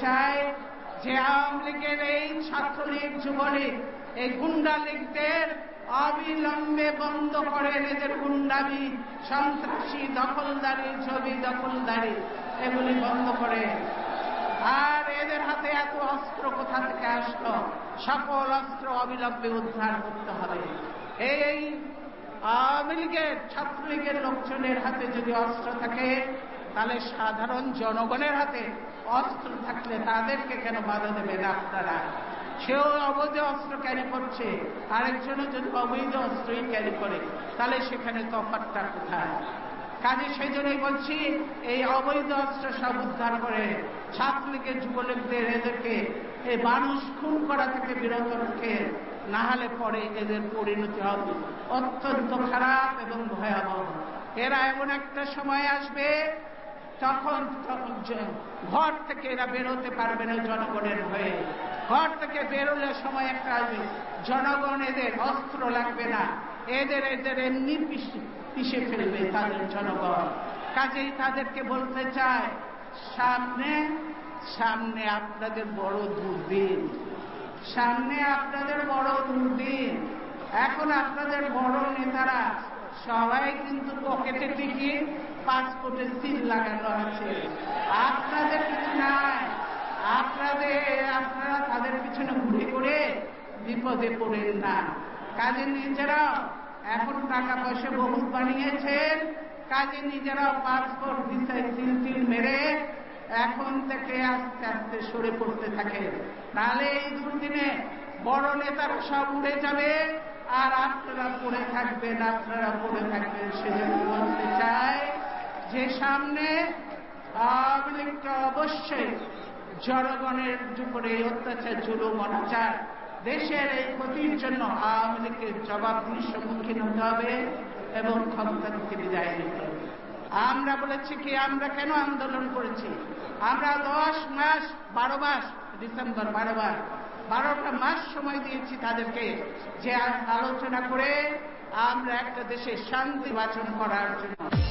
চাই যে আওয়ামী লীগের এই ছাত্রলীগ যুবলীগ, এই গুন্ডা লীগদের অবিলম্বে বন্ধ করেন এদের গুন্ডামি, সন্ত্রাসী, দখলদারি, ছবি দখলদারি, এগুলি বন্ধ করে। আর এদের হাতে এত অস্ত্র কোথা থেকে আসলো? সকল অস্ত্র অবিলম্বে উদ্ধার করতে হবে। এই আওয়ামী লীগের, ছাত্রলীগের লোকজনের হাতে যদি অস্ত্র থাকে তাহলে সাধারণ জনগণের হাতে অস্ত্র থাকলে তাদেরকে কেন বাধা দেবেন আপনারা সেও অবৈধ অস্ত্র ক্যারি করছে, আরেকজনও যদি অবৈধ অস্ত্রই ক্যারি করে, তাহলে সেখানে তফাতটা কোথায়? কাজে সেই জন্যই বলছি, এই অবৈধ অস্ত্র সব উদ্ধার করে ছাত্রলীগের যুবলীগদের এদেরকে, এই মানুষ খুন করা থেকে বিরত রেখে, না হলে পরে এদের পরিণতি হবে অত্যন্ত খারাপ এবং ভয়াবহ। এরা এমন একটা সময় আসবে তখন ঘর থেকে এরা বেরোতে পারবে না জনগণের হয়ে। ঘর থেকে বেরোলে সময় একটা আসবে জনগণ এদের অস্ত্র লাগবে না। এদের এদের এমনি পিষে ফেলবে তাদের জনগণ। কাজেই তাদেরকে বলতে চায়, সামনে সামনে আপনাদের বড় দুর্দিন। সামনে আপনাদের বড় দুর্দিন। এখন আপনাদের বড় নেতারা সবাই কিন্তু পকেটে টিকিট পাসপোর্টে সিল লাগানো আছে। আপনাদের কিছু নাই। আপনাদের, আপনারা তাদের পিছনে ঘুরে করে বিপদে পড়েন না। কাজে নিজেরাও এখন টাকা পয়সা বহুত বানিয়েছেন। কাজে নিজেরাও পাসপোর্ট ভিসায় সিল সিল মেরে এখন থেকে আস্তে আস্তে সরে পড়তে থাকে তাহলে এই দুদিনে বড় নেতারা সব উড়ে যাবে। আর আপনারা পড়ে থাকবেন, আপনারা পড়ে থাকবেন সেজন্য বলতে চাই যে সামনে আওয়ামী লীগটা অবশ্যই জনগণের উপরে অত্যাচার, জুলুম অনাচার দেশের এই ক্ষতির জন্য আওয়ামী লীগের সম্মুখীন হতে হবে এবং ক্ষমতা থেকে বিদায় নিতে হবে। আমরা বলেছি কি, আমরা কেন আন্দোলন করেছি? আমরা দশ মাস, বারো মাস, ডিসেম্বর বারো মাস বারোটা মাস সময় দিয়েছি তাদেরকে যে আলোচনা করে আমরা একটা দেশে শান্তি বাচন করার জন্য।